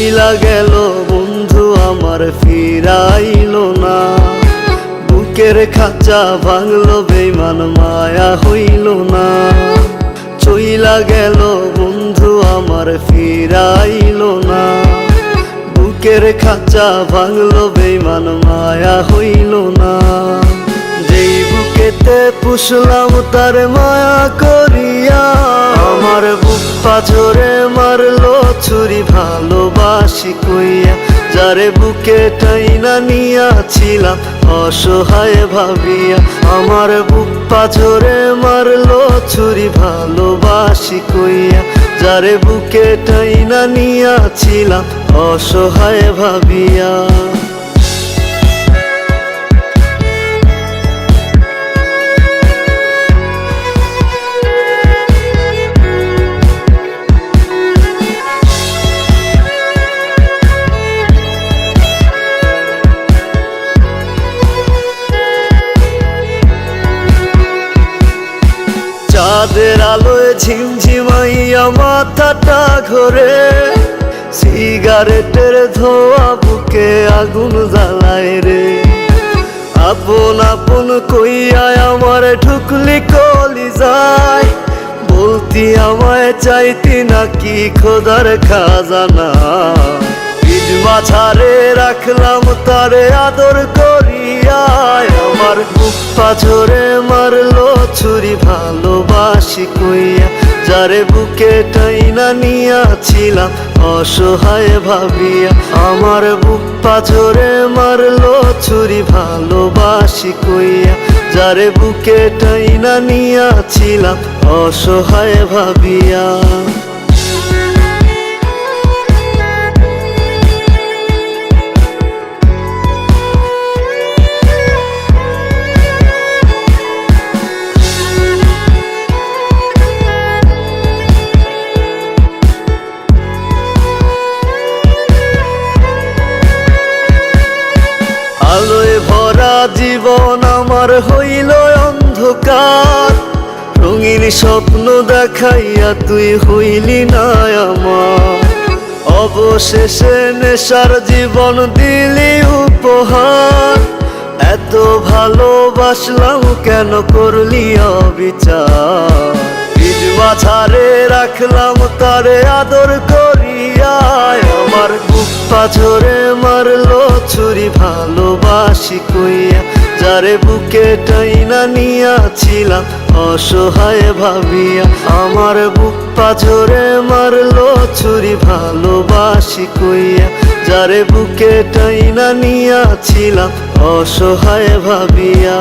চইলা গেল, বন্ধু আমার ফিরাইল না। বুকের খাঁচা ভাঙলো বেমান মায়া হইল না। চইলা গেল, বন্ধু আমার ফিরাইল না। বুকের খাঁচা ভাঙলো বেমান মায়া হইল না। বুকেতে পুষলাম তার মায়া করিয়া। আমার বুক পাথরে মারলো, ছুরি ভালোবাসি কইয়া। যারে বুকে টাইনা নিয়াছিলাম অসহায় ভাবিয়া। আমার বুক পাথরে মারলো, ছুরি ভালোবাসি কইয়া। যারে বুকে টাইনা নিয়াছিলাম অসহায় ভাবিয়া। চাঁদের আলোয় ঝিমঝিমাইয়া মাথাটা ঘরে। সিগারেটের ধোয়া বুকে আগুন জ্বালায় রে। আপন আপন কইয়া আমার ঢুকলি কলি যায়। বলতি আমায় চাইতি নাকি খোদার খাজানা। মাছারে রাখলাম তারে আদর করিয়ায়। আমার পাথরে মারলো, ছুরি ভালোবাসি কইয়া। যারে বুকে টাইনা নিয়াছিলাম অসহায় ভাবিয়া। আমার বুক পাথরে মারলো, ছুরি ভালোবাসি কইয়া। যারে বুকে টাইনা নিয়াছিলাম অসহায় ভাবিয়া। জীবন আমার হইল অন্ধকার। রঙিন স্বপ্ন দেখাইয়া তুই হইলি না আমার। অবশেষে নেশার জীবন দিলি উপহার। এত ভালোবাসলাম কেন করলি অবিচার? মাঝারে রাখলাম তারে আদর করিয়ায়। আমার বুক পাথরে মারলো, ছুরি ভালোবাসি কইয়া, যারে বুকে টাইনা নিয়াছিলাম অসহায় ভাবিয়া। আমার বুক পাথরে মারলো, ছুরি ভালোবাসি কইয়া, যারে বুকে টাইনা নিয়াছিলাম অসহায় ভাবিয়া।